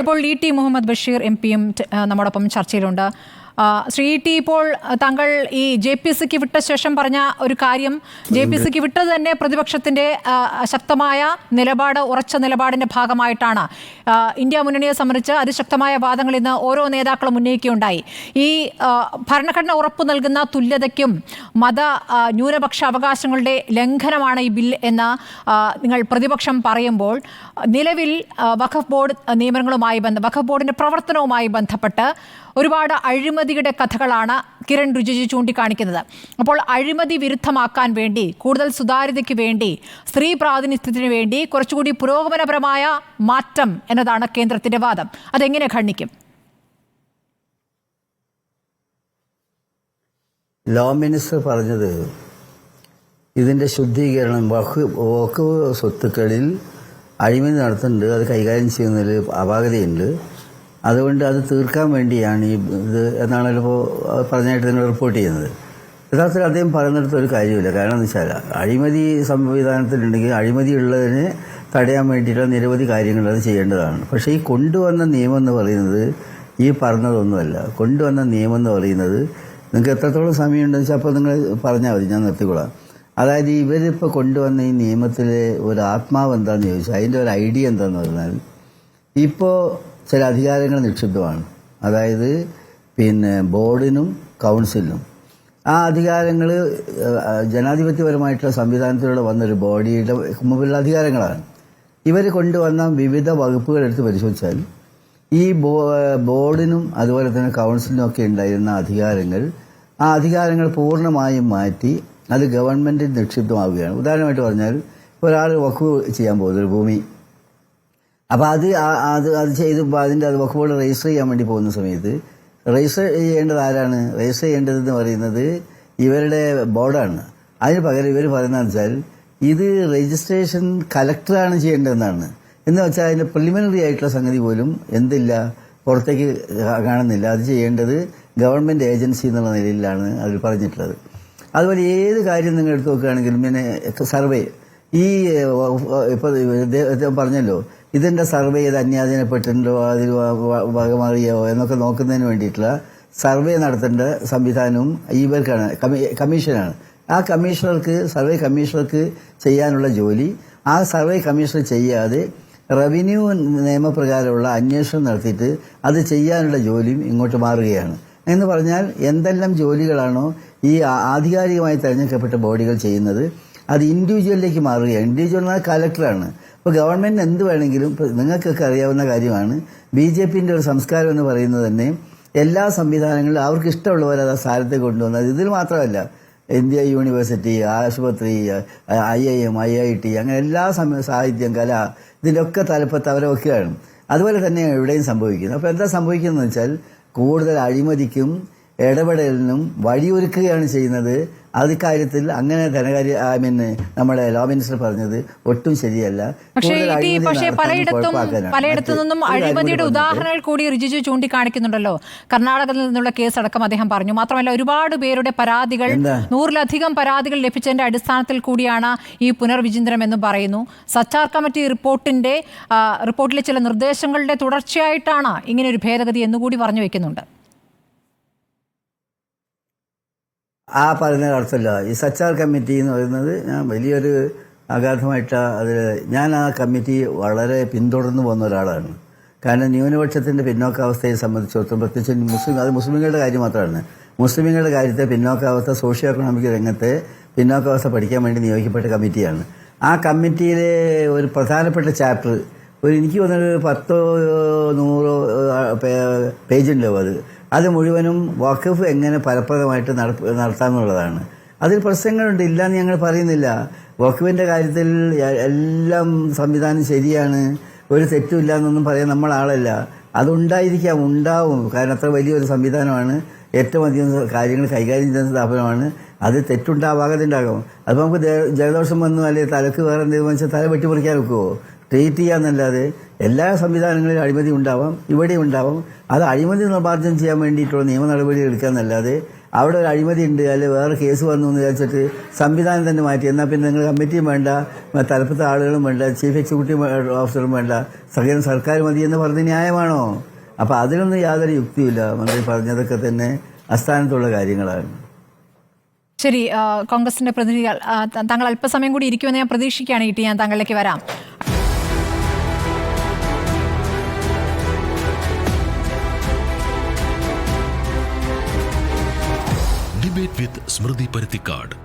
ഇപ്പോൾ E T Muhammad Basheer M പിയും നമ്മോടൊപ്പം ചർച്ചയിലുണ്ട്. ശ്രീ ടി ഇപ്പോൾ താങ്കൾ ഈ ജെ പി സിക്ക് വിട്ട ശേഷം പറഞ്ഞ ഒരു കാര്യം ജെ പി സിക്ക് വിട്ടത് തന്നെ പ്രതിപക്ഷത്തിന്റെ ശക്തമായ നിലപാട് ഉറച്ച നിലപാടിന്റെ ഭാഗമായിട്ടാണ്. ഇന്ത്യ മുന്നണിയെ സംബന്ധിച്ച് അതിശക്തമായ വാദങ്ങൾ ഇന്ന് ഓരോ നേതാക്കളും ഉന്നയിക്കുകയുണ്ടായി. ഈ ഭരണഘടന ഉറപ്പു നൽകുന്ന തുല്യതയ്ക്കും മത ന്യൂനപക്ഷ അവകാശങ്ങളുടെ ലംഘനമാണ് ഈ ബിൽ എന്ന് നിങ്ങൾ പ്രതിപക്ഷം പറയുമ്പോൾ നിലവിൽ വഖഫ് ബോർഡ് നിയമനങ്ങളുമായി ബന്ധ വഖഫ് ബോർഡിന്റെ പ്രവർത്തനവുമായി ബന്ധപ്പെട്ട് ഒരുപാട് അഴിമതിയുടെ കഥകളാണ് കിരൺ റിജിജു ചൂണ്ടിക്കാണിക്കുന്നത്. അപ്പോൾ അഴിമതി വിരുദ്ധമാക്കാൻ വേണ്ടി കൂടുതൽ സുതാര്യതയ്ക്ക് വേണ്ടി സ്ത്രീ പ്രാതിനിധ്യത്തിന് വേണ്ടി കുറച്ചുകൂടി പുരോഗമനപരമായ മാറ്റം എന്നതാണ് കേന്ദ്രത്തിന്റെ വാദം. അതെങ്ങനെ ഖണ്ഡിക്കും? ലോ മിനിസ്റ്റർ പറഞ്ഞത് ഇതിന്റെ ശുദ്ധീകരണം വഖ് വഖ് സ്വത്തുക്കളിൽ അഴിമതി നടത്തുന്നുണ്ട് അത് കൈകാര്യം ചെയ്യുന്നതിൽ അപാകതയുണ്ട്. അതുകൊണ്ട് അത് തീർക്കാൻ വേണ്ടിയാണ് ഈ ഇത് എന്നാണല്ലോ ഇപ്പോൾ പറഞ്ഞായിട്ട് നിങ്ങൾ റിപ്പോർട്ട് ചെയ്യുന്നത്. യഥാർത്ഥത്തിൽ അദ്ദേഹം പറയുന്നിടത്ത് ഒരു കാര്യമില്ല കാരണം എന്ന് വെച്ചാൽ അഴിമതി സംവിധാനത്തിലുണ്ടെങ്കിൽ അഴിമതി ഉള്ളതിന് തടയാൻ വേണ്ടിയിട്ടുള്ള നിരവധി കാര്യങ്ങൾ അത് ചെയ്യേണ്ടതാണ്. പക്ഷേ ഈ കൊണ്ടുവന്ന നിയമം എന്ന് പറയുന്നത് ഈ പറഞ്ഞതൊന്നുമല്ല. കൊണ്ടുവന്ന നിയമം എന്ന് പറയുന്നത് നിങ്ങൾക്ക് എത്രത്തോളം സമയമുണ്ടെന്ന് വെച്ചാൽ അപ്പോൾ നിങ്ങൾ പറഞ്ഞാൽ മതി. ഞാൻ നിർത്തിക്കൊള്ളാം അതായത് ഇവരിപ്പോൾ കൊണ്ടുവന്ന ഈ നിയമത്തിലെ ഒരു ആത്മാവ് എന്താണെന്ന് ചോദിച്ചാൽ അതിന്റെ ഒരു ഐഡിയ എന്താണെന്ന് പറഞ്ഞാൽ ഇപ്പോൾ ചില അധികാരങ്ങൾ നിക്ഷിപ്തമാണ്. അതായത് പിന്നെ ബോർഡിനും കൗൺസിലിനും. ആ അധികാരങ്ങൾ ജനാധിപത്യപരമായിട്ടുള്ള സംവിധാനത്തിലൂടെ വന്നൊരു ബോഡിയുടെ മുമ്പിലുള്ള അധികാരങ്ങളാണ്. ഇവർ കൊണ്ടുവന്ന വിവിധ വകുപ്പുകൾ എടുത്ത് പരിശോധിച്ചാൽ ഈ ബോർഡിനും അതുപോലെ തന്നെ കൗൺസിലിനും ഒക്കെ ഉണ്ടായിരുന്ന അധികാരങ്ങൾ ആ അധികാരങ്ങൾ പൂർണമായും മാറ്റി അത് ഗവൺമെന്റിൽ നിക്ഷിപ്തമാവുകയാണ്. ഉദാഹരണമായിട്ട് പറഞ്ഞാൽ ഒരാൾ വക്കു ചെയ്യാൻ പോകുന്നത് ഭൂമി. അപ്പോൾ അത് അത് അത് ചെയ്ത് അതിന്റെ അത് വകുപ്പുകൾ രജിസ്റ്റർ ചെയ്യാൻ വേണ്ടി പോകുന്ന സമയത്ത് രജിസ്റ്റർ ചെയ്യേണ്ടത് ആരാണ്? രജിസ്റ്റർ ചെയ്യേണ്ടതെന്ന് പറയുന്നത് ഇവരുടെ ബോർഡാണ് അതിന് പകരം ഇവർ പറയുന്നതെന്ന് വെച്ചാൽ ഇത് രജിസ്ട്രേഷൻ കലക്ടറാണ് ചെയ്യേണ്ടതെന്നാണ്. എന്ന് വെച്ചാൽ അതിന്റെ പ്രിലിമിനറി ആയിട്ടുള്ള സംഗതി പോലും എന്തില്ല പുറത്തേക്ക് കാണുന്നില്ല. അത് ചെയ്യേണ്ടത് ഗവൺമെന്റ് ഏജൻസി എന്നുള്ള നിലയിലാണ് അതിൽ പറഞ്ഞിട്ടുള്ളത്. അതുപോലെ ഏത് കാര്യം നിങ്ങൾ എടുത്തു നോക്കുകയാണെങ്കിലും പിന്നെ സർവേ ഈ ഇപ്പൊ ഇദ്ദേഹം പറഞ്ഞല്ലോ ഇതിന്റെ സർവേ ചെയ്ത് അന്യാധീനപ്പെട്ടിട്ടുണ്ടോ അതിൽ വകമാറിയോ എന്നൊക്കെ നോക്കുന്നതിന് വേണ്ടിയിട്ടുള്ള സർവേ നടത്തേണ്ട സംവിധാനവും ഇവർക്കാണ് കമ്മീഷനാണ്. ആ കമ്മീഷണർക്ക് സർവേ കമ്മീഷണർക്ക് ചെയ്യാനുള്ള ജോലി ആ സർവേ കമ്മീഷണർ ചെയ്യാതെ റവന്യൂ നിയമപ്രകാരമുള്ള അന്വേഷണം നടത്തിയിട്ട് അത് ചെയ്യാനുള്ള ജോലിയും ഇങ്ങോട്ട് മാറുകയാണ്. എന്ന് പറഞ്ഞാൽ എന്തെല്ലാം ജോലികളാണോ ഈ ആധികാരികമായി തെരഞ്ഞെടുക്കപ്പെട്ട ബോഡികൾ ചെയ്യുന്നത് അത് ഇൻഡിവിജ്വലിലേക്ക് മാറുകയാണ്. ഇൻഡിവിജ്വൽ എന്നാൽ കലക്ടറാണ് ഇപ്പോൾ ഗവൺമെന്റിന് എന്ത് വേണമെങ്കിലും നിങ്ങൾക്കൊക്കെ അറിയാവുന്ന കാര്യമാണ്. ബി ജെ പിന്റെ ഒരു സംസ്കാരം എന്ന് പറയുന്നത് തന്നെ എല്ലാ സംവിധാനങ്ങളിലും അവർക്ക് ഇഷ്ടമുള്ളവരെ അത് ആ സ്ഥാനത്ത് കൊണ്ടുവന്നത്. ഇതിൽ മാത്രമല്ല ഇന്ത്യ യൂണിവേഴ്സിറ്റി ആശുപത്രി I I M I I T അങ്ങനെ എല്ലാ സമയ സാഹിത്യം കല ഇതിലൊക്കെ തലപ്പത്ത് അവരെ വെക്കുകയാണ്. അതുപോലെ തന്നെ എവിടെയും സംഭവിക്കുന്നത്. അപ്പോൾ എന്താ സംഭവിക്കുന്നത് വെച്ചാൽ കൂടുതൽ അഴിമതിക്കും ഇടപെടലിനും വഴിയൊരുക്കുകയാണ് ചെയ്യുന്നത്. അത് കാര്യത്തിൽ അങ്ങനെ ധനകാര്യ ഐ മീൻ നമ്മുടെ ലോ മിനിസ്റ്റർ പറഞ്ഞത് ഒട്ടും ശരിയല്ല. പക്ഷേ പലയിടത്തും പലയിടത്തു നിന്നും അഴിമതിയുടെ ഉദാഹരണങ്ങൾ കൂടി റിജിജു ചൂണ്ടിക്കാണിക്കുന്നുണ്ടല്ലോ. കർണാടകത്തിൽ നിന്നുള്ള കേസ് അടക്കം അദ്ദേഹം പറഞ്ഞു. മാത്രമല്ല ഒരുപാട് പേരുടെ പരാതികൾ നൂറിലധികം പരാതികൾ ലഭിച്ചതിന്റെ അടിസ്ഥാനത്തിൽ കൂടിയാണ് ഈ പുനർവിചിന്തനം എന്ന് പറയുന്നു. സച്ചാർ കമ്മിറ്റി റിപ്പോർട്ടിന്റെ റിപ്പോർട്ടിലെ ചില നിർദ്ദേശങ്ങളുടെ തുടർച്ചയായിട്ടാണ് ഇങ്ങനെ ഒരു ഭേദഗതി എന്നുകൂടി പറഞ്ഞു വെക്കുന്നുണ്ട്. ആ പറയുന്ന അർത്ഥമില്ല ഈ സച്ചാർ കമ്മിറ്റി എന്ന് പറയുന്നത് ഞാൻ വലിയൊരു അഗാധമായിട്ട് അതിൽ ഞാൻ ആ കമ്മിറ്റി വളരെ പിന്തുടർന്നു പോകുന്ന ഒരാളാണ്. കാരണം ന്യൂനപക്ഷത്തിന്റെ പിന്നോക്കാവസ്ഥയെ സംബന്ധിച്ചിടത്തോളം പ്രത്യേകിച്ച് മുസ്ലിം അത് മുസ്ലിങ്ങളുടെ കാര്യം മാത്രമാണ്. മുസ്ലിങ്ങളുടെ കാര്യത്തെ പിന്നോക്കാവസ്ഥ സോഷ്യോ എക്കണോമിക് രംഗത്തെ പിന്നോക്കാവസ്ഥ പഠിക്കാൻ വേണ്ടി നിയോഗിക്കപ്പെട്ട കമ്മിറ്റിയാണ്. ആ കമ്മിറ്റിയിലെ ഒരു പ്രധാനപ്പെട്ട ചാപ്റ്റർ ഒരു എനിക്ക് തോന്നുന്നത് പത്തോ നൂറോ പേജ് ഉണ്ടാവും അത്. അത് മുഴുവനും വഖഫ് എങ്ങനെ ഫലപ്രദമായിട്ട് നട- നടത്താമെന്നുള്ളതാണ്. അതിൽ പ്രശ്നങ്ങളുണ്ട്. ഇല്ലാന്ന് ഞങ്ങൾ പറയുന്നില്ല. വഖഫിന്റെ കാര്യത്തിൽ എല്ലാം സംവിധാനം ശരിയാണ്. ഒരു തെറ്റുമില്ല എന്നൊന്നും പറയാൻ നമ്മൾ ആളല്ല അതുണ്ടായിരിക്കാം ഉണ്ടാവും. കാരണം അത്ര വലിയൊരു സംവിധാനമാണ്. ഏറ്റവും അധികം കാര്യങ്ങൾ കൈകാര്യം ചെയ്യുന്ന സ്ഥാപനമാണ്. അത് തെറ്റുണ്ടാവാകാതെ ഉണ്ടാകും. നമുക്ക് ജലദോഷം വന്നു അല്ലെങ്കിൽ തലക്ക് വേറെ എന്തെങ്കിലും വെച്ചാൽ തല വെട്ടിപ്പറിക്കാൻ വെക്കുമോ ട്രീറ്റ് ചെയ്യാന്നല്ലാതെ എല്ലാ സംവിധാനങ്ങളിലും അഴിമതി ഉണ്ടാവാം ഇവിടെ ഉണ്ടാവാം. അത് അഴിമതി നിർമ്മാർജനം ചെയ്യാൻ വേണ്ടിയിട്ടുള്ള നിയമ നടപടികൾ എടുക്കാന്നല്ലാതെ അവിടെ ഒരു അഴിമതി ഉണ്ട് അല്ലെങ്കിൽ വേറെ കേസ് വന്നു എന്ന് വിചാരിച്ചിട്ട് സംവിധാനം തന്നെ മാറ്റി. എന്നാൽ പിന്നെ നിങ്ങൾ കമ്മിറ്റിയും വേണ്ട തലപ്പത്തെ ആളുകളും വേണ്ട ചീഫ് എക്സിക്യൂട്ടീവ് ഓഫീസറും വേണ്ട സകലം സർക്കാർ മതി എന്ന് പറഞ്ഞ ന്യായമാണോ? അപ്പോൾ അതിലൊന്നും യാതൊരു യുക്തിയില്ല മന്ത്രി പറഞ്ഞതൊക്കെ തന്നെ അസ്ഥാനത്തുള്ള കാര്യങ്ങളാണ്. ശരി കോൺഗ്രസിന്റെ പ്രതിനിധികൾ താങ്കൾ അല്പസമയം കൂടി ഇരിക്കുമെന്ന് ഞാൻ പ്രതീക്ഷിക്കുകയാണ്. ഇ ടി ഞാൻ താങ്കളിലേക്ക് വരാം. വിത്ത് സ്മൃതി പരുത്തിക്കാട്